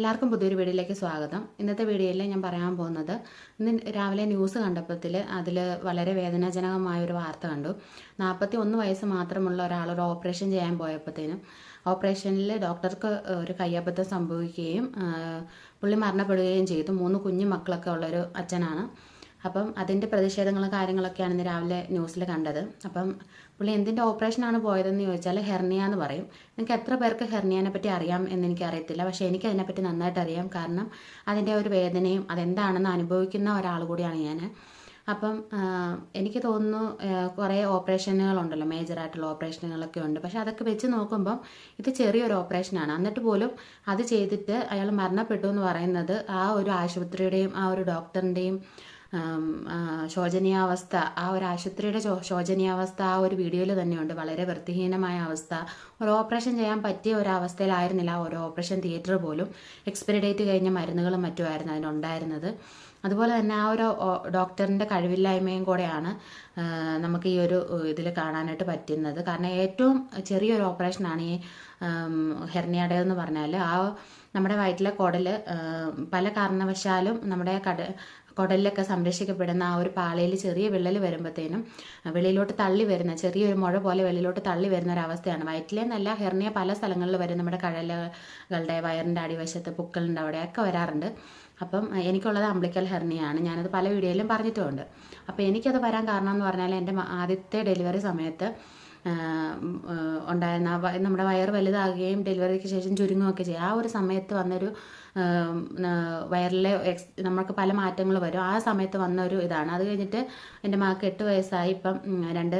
എല്ലാവർക്കും പുതിയൊരു വീഡിയോയിലേക്ക് സ്വാഗതം. ഇന്നത്തെ വീഡിയോയിൽ ഞാൻ പറയാൻ പോകുന്നത് ഇന്ന് രാവിലെ ന്യൂസ് കണ്ടപ്പത്തിൽ അതിൽ വളരെ വേദനാജനകമായ ഒരു വാർത്ത കണ്ടു. നാൽപ്പത്തി ഒന്ന് വയസ്സ് മാത്രമുള്ള ഒരാൾ ഒരു ഓപ്പറേഷൻ ചെയ്യാൻ പോയപ്പോഴത്തേനും ഓപ്പറേഷനിൽ ഡോക്ടർക്ക് ഒരു കയ്യബദ്ധം സംഭവിക്കുകയും പുള്ളി മരണപ്പെടുകയും ചെയ്തു. മൂന്ന് കുഞ്ഞു മക്കളൊക്കെ ഉള്ളൊരു അച്ഛനാണ്. അപ്പം അതിന്റെ പ്രതിഷേധങ്ങളും കാര്യങ്ങളൊക്കെയാണ് ഇന്ന് രാവിലെ ന്യൂസിൽ കണ്ടത്. അപ്പം പുള്ളി എന്തിന്റെ ഓപ്പറേഷനാണ് പോയതെന്ന് ചോദിച്ചാൽ ഹെർണിയ എന്ന് പറയും. നിങ്ങൾക്ക് എത്ര പേർക്ക് ഹെർണിയനെ പറ്റി അറിയാം എന്ന് എനിക്ക് അറിയത്തില്ല പക്ഷേ എനിക്ക് അതിനെപ്പറ്റി നന്നായിട്ട് അറിയാം. കാരണം അതിന്റെ ഒരു വേദനയും അതെന്താണെന്ന് അനുഭവിക്കുന്ന ഒരാൾ കൂടിയാണ് ഞാൻ. അപ്പം എനിക്ക് തോന്നുന്നു കുറേ ഓപ്പറേഷനുകളുണ്ടല്ലോ. മേജറായിട്ടുള്ള ഓപ്പറേഷനുകളൊക്കെ ഉണ്ട്. പക്ഷേ അതൊക്കെ വെച്ച് നോക്കുമ്പം ഇത് ചെറിയൊരു ഓപ്പറേഷനാണ്. എന്നിട്ട് പോലും അത് ചെയ്തിട്ട് അയാൾ മരണപ്പെട്ടു എന്ന് പറയുന്നത് ആ ഒരു ആശുപത്രിയുടെയും ആ ഒരു ഡോക്ടറിന്റെയും ശോചനീയാവസ്ഥ ആ ഒരു ആശുപത്രിയുടെ ശോചനീയാവസ്ഥ ആ ഒരു വീഡിയോയിൽ തന്നെയുണ്ട്. വളരെ വൃത്തിഹീനമായ അവസ്ഥ. ഒരു ഓപ്പറേഷൻ ചെയ്യാൻ പറ്റിയ ഒരവസ്ഥയിലായിരുന്നില്ല ഒരു ഓപ്പറേഷൻ തിയേറ്റർ പോലും. എക്സ്പയറി ഡേറ്റ് കഴിഞ്ഞ മരുന്നുകളും മറ്റുമായിരുന്നു അതിനുണ്ടായിരുന്നത്. അതുപോലെ തന്നെ ആ ഒരു ഡോക്ടറിന്റെ കഴിവില്ലായ്മയും കൂടെയാണ് നമുക്ക് ഈ ഒരു ഇതിൽ കാണാനായിട്ട് പറ്റുന്നത്. കാരണം ഏറ്റവും ചെറിയൊരു ഓപ്പറേഷനാണ് ഈ ഹെർണിയടയെന്ന് എന്ന് പറഞ്ഞാൽ ആ നമ്മുടെ വയറ്റിലെ കുടൽ പല കാരണവശാലും നമ്മുടെ കട കുടലിലൊക്കെ സംരക്ഷിക്കപ്പെടുന്ന ആ ഒരു പാളയിൽ ചെറിയ വിള്ളൽ വരുമ്പോഴത്തേനും വെളിയിലോട്ട് തള്ളി വരുന്ന ചെറിയൊരു മുഴ പോലെ വെളിയിലോട്ട് തള്ളി വരുന്ന ഒരു അവസ്ഥയാണ്. നല്ല ഹെർണിയ പല സ്ഥലങ്ങളിൽ വരും. നമ്മുടെ കഴലുകളുടെ വയറിന്റെ അടിവശത്ത് പുക്കളുണ്ട് അവിടെയൊക്കെ വരാറുണ്ട്. അപ്പം എനിക്കുള്ളത് അംബ്ലിക്കൽ ഹെർണിയാണ്. ഞാനത് പല വീഡിയോയിലും പറഞ്ഞിട്ടുമുണ്ട്. അപ്പോൾ എനിക്കത് വരാൻ കാരണം എന്ന് പറഞ്ഞാൽ എന്റെ ആദ്യത്തെ ഡെലിവറി സമയത്ത് ഉണ്ടായിരുന്ന നമ്മുടെ വയറ് വലുതാകുകയും ഡെലിവറിക്ക് ശേഷം ചുരുങ്ങുകയൊക്കെ ചെയ്യും. ആ ഒരു സമയത്ത് വന്നൊരു വയറിലെ എക്സ് നമ്മൾക്ക് പല മാറ്റങ്ങൾ വരും. ആ സമയത്ത് വന്ന ഒരു ഇതാണ്. അത് കഴിഞ്ഞിട്ട് എന്റെ മകൾക്ക് എട്ട് വയസ്സായി. ഇപ്പം രണ്ട്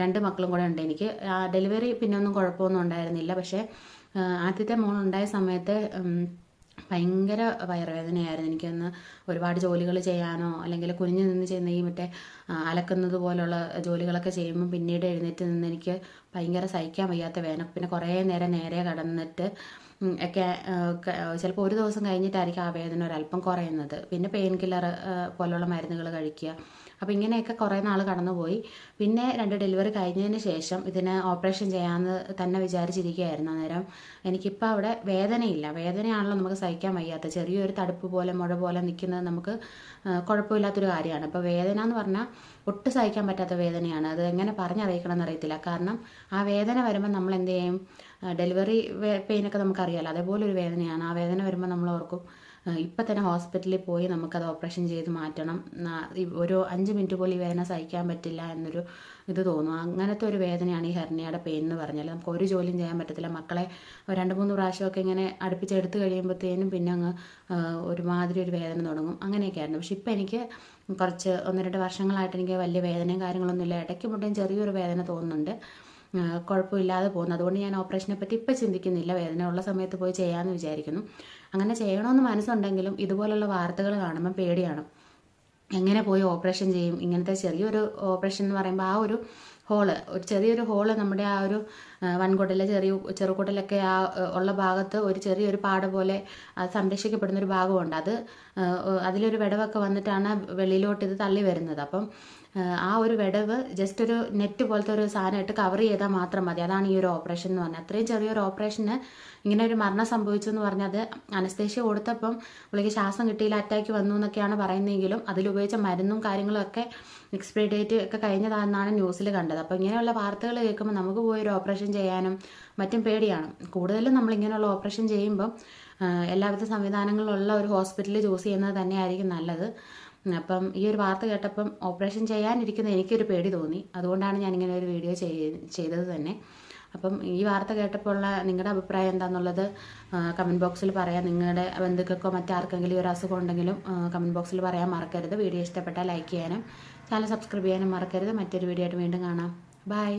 രണ്ട് മക്കളും കൂടെ ഉണ്ട് എനിക്ക്. ഡെലിവറി പിന്നെ ഒന്നും കുഴപ്പമൊന്നും ഉണ്ടായിരുന്നില്ല. പക്ഷേ ആദ്യത്തെ മോൾ ഉണ്ടായ സമയത്ത് ഭയങ്കര വയറുവേദനയായിരുന്നു. എനിക്കൊന്ന് ഒരുപാട് ജോലികൾ ചെയ്യാനോ അല്ലെങ്കിൽ കുനിഞ്ഞു നിന്ന് ചെയ്യുന്ന ഈ മറ്റേ അലക്കുന്നത് പോലുള്ള ജോലികളൊക്കെ ചെയ്യുമ്പോൾ പിന്നീട് എഴുന്നേറ്റ് നിന്ന് എനിക്ക് ഭയങ്കര സഹിക്കാൻ വയ്യാത്ത വേദന. പിന്നെ കുറേ നേരം നേരെ കടന്നിട്ട് ഒക്കെ ചിലപ്പോൾ ഒരു ദിവസം കഴിഞ്ഞിട്ടായിരിക്കും ആ വേദന ഒരല്പം കുറയുന്നത്. പിന്നെ പെയിൻ കില്ലർ പോലുള്ള മരുന്നുകൾ കഴിക്കുക. അപ്പോൾ ഇങ്ങനെയൊക്കെ കുറേ നാൾ കടന്നുപോയി. പിന്നെ രണ്ട് ഡെലിവറി കഴിഞ്ഞതിന് ശേഷം ഇതിന് ഓപ്പറേഷൻ ചെയ്യാമെന്ന് തന്നെ വിചാരിച്ചിരിക്കുകയായിരുന്നു അന്നേരം. എനിക്കിപ്പോൾ അവിടെ വേദനയില്ല. വേദനയാണല്ലോ നമുക്ക് സഹിക്കാൻ വയ്യാത്ത. ചെറിയൊരു തടുപ്പ് പോലെ മുഴ പോലെ നിൽക്കുന്നത് നമുക്ക് കുഴപ്പമില്ലാത്തൊരു കാര്യമാണ്. അപ്പോൾ വേദന എന്ന് പറഞ്ഞാൽ ഒട്ടും സഹിക്കാൻ പറ്റാത്ത വേദനയാണ്. അത് എങ്ങനെ പറഞ്ഞറിയിക്കണം എന്നറിയത്തില്ല കാരണം ആ വേദന വരുമ്പോൾ നമ്മൾ എന്ത് ചെയ്യും? ഡെലിവറി പെയിനൊക്കെ നമുക്കറിയാലോ. അതേപോലെ ഒരു വേദനയാണ്. ആ വേദന വരുമ്പോൾ നമ്മൾ ഓർക്കും ഇപ്പം തന്നെ ഹോസ്പിറ്റലിൽ പോയി നമുക്കത് ഓപ്പറേഷൻ ചെയ്ത് മാറ്റണം. ഒരു അഞ്ച് മിനിറ്റ് പോലും ഈ വേദന സഹിക്കാൻ പറ്റില്ല എന്നൊരു ഇത് തോന്നും. അങ്ങനത്തെ ഒരു വേദനയാണ് ഈ ഹെർണിയയുടെ പെയിൻ എന്ന് പറഞ്ഞാൽ നമുക്ക് ഒരു ജോലിയും ചെയ്യാൻ പറ്റത്തില്ല. മക്കളെ രണ്ട് മൂന്ന് പ്രാവശ്യമൊക്കെ ഇങ്ങനെ അടുപ്പിച്ചെടുത്ത് കഴിയുമ്പോഴത്തേനും പിന്നെ അങ്ങ് ഒരുമാതിരി ഒരു വേദന തുടങ്ങും. അങ്ങനെയൊക്കെ ആയിരുന്നു. പക്ഷെ ഇപ്പം എനിക്ക് കുറച്ച് ഒന്ന് രണ്ട് വർഷങ്ങളായിട്ട് എനിക്ക് വലിയ വേദനയും കാര്യങ്ങളൊന്നുമില്ല. ഇടയ്ക്ക് മുട്ടേയും ചെറിയൊരു വേദന തോന്നുന്നുണ്ട്. കുഴപ്പമില്ലാതെ പോകുന്നു. അതുകൊണ്ട് ഞാൻ ഓപ്പറേഷനെ പറ്റി ഇപ്പം ചിന്തിക്കുന്നില്ല. വേദന ഉള്ള സമയത്ത് പോയി ചെയ്യാമെന്ന് വിചാരിക്കുന്നു. അങ്ങനെ ചെയ്യണമെന്ന് മനസ്സുണ്ടെങ്കിലും ഇതുപോലുള്ള വാർത്തകൾ കാണുമ്പോൾ പേടിയാണ്. എങ്ങനെ പോയി ഓപ്പറേഷൻ ചെയ്യും? ഇങ്ങനത്തെ ചെറിയൊരു ഓപ്പറേഷൻ എന്ന് പറയുമ്പോൾ ആ ഒരു ഹോൾ ഒരു ചെറിയൊരു ഹോൾ നമ്മുടെ ആ ഒരു വൻകുടലെ ചെറിയ ചെറുകുടലൊക്കെ ആ ഉള്ള ഭാഗത്ത് ഒരു ചെറിയൊരു പാട പോലെ സംരക്ഷിക്കപ്പെടുന്ന ഒരു ഭാഗമുണ്ട്. അത് അതിലൊരു വിടവൊക്കെ വന്നിട്ടാണ് വെളിയിലോട്ട് ഇത് തള്ളി വരുന്നത്. അപ്പം ആ, ഒരു വിടവ് ജസ്റ്റ് ഒരു നെറ്റ് പോലത്തെ ഒരു സാധനമായിട്ട് കവർ ചെയ്താൽ മാത്രം മതി. അതാണ് ഈ ഒരു ഓപ്പറേഷൻ എന്ന് പറഞ്ഞാൽ അത്രയും ചെറിയൊരു ഓപ്പറേഷന് ഇങ്ങനെ ഒരു മരണം സംഭവിച്ചു എന്ന് പറഞ്ഞാൽ അത് അനസ്തേഷ്യ കൊടുത്തപ്പം പുള്ളിക്ക് ശ്വാസം കിട്ടിയില്ല അറ്റാക്ക് വന്നു എന്നൊക്കെയാണ് പറയുന്നതെങ്കിലും അതിലുപയോഗിച്ച മരുന്നും കാര്യങ്ങളും ഒക്കെ എക്സ്പയറി ഡേറ്റ് ഒക്കെ കഴിഞ്ഞതാണെന്നാണ് ന്യൂസിൽ കണ്ടത്. അപ്പോൾ ഇങ്ങനെയുള്ള വാർത്തകൾ കേൾക്കുമ്പോൾ നമുക്ക് പോയി ഒരു ഓപ്പറേഷൻ ചെയ്യാനും മറ്റും പേടിയാണ്. കൂടുതലും നമ്മൾ ഇങ്ങനെയുള്ള ഓപ്പറേഷൻ ചെയ്യുമ്പം എല്ലാവിധ സംവിധാനങ്ങളുള്ള ഒരു ഹോസ്പിറ്റലിൽ ചൂസ് ചെയ്യുന്നത് തന്നെയായിരിക്കും നല്ലത്. അപ്പം ഈ ഒരു വാർത്ത കേട്ടപ്പം ഓപ്പറേഷൻ ചെയ്യാനിരിക്കുന്ന എനിക്കൊരു പേടി തോന്നി. അതുകൊണ്ടാണ് ഞാൻ ഇങ്ങനെ ഒരു വീഡിയോ ചെയ്- ചെയ്തത് തന്നെ. അപ്പം ഈ വാർത്ത കേട്ടപ്പോൾ ഉള്ള നിങ്ങളുടെ അഭിപ്രായം എന്താണെന്നുള്ളത് കമന്റ് ബോക്സിൽ പറയാം. നിങ്ങളുടെ ബന്ധുക്കൾക്കോ മറ്റാർക്കെങ്കിലും ഒരു അസുഖം ഉണ്ടെങ്കിലും കമന്റ് ബോക്സിൽ പറയാൻ മറക്കരുത്. വീഡിയോ ഇഷ്ടപ്പെട്ടാൽ ലൈക്ക് ചെയ്യാനും ചാനൽ സബ്സ്ക്രൈബ് ചെയ്യാനും മറക്കരുത്. മറ്റൊരു വീഡിയോ ആയിട്ട് വീണ്ടും കാണാം. ബൈ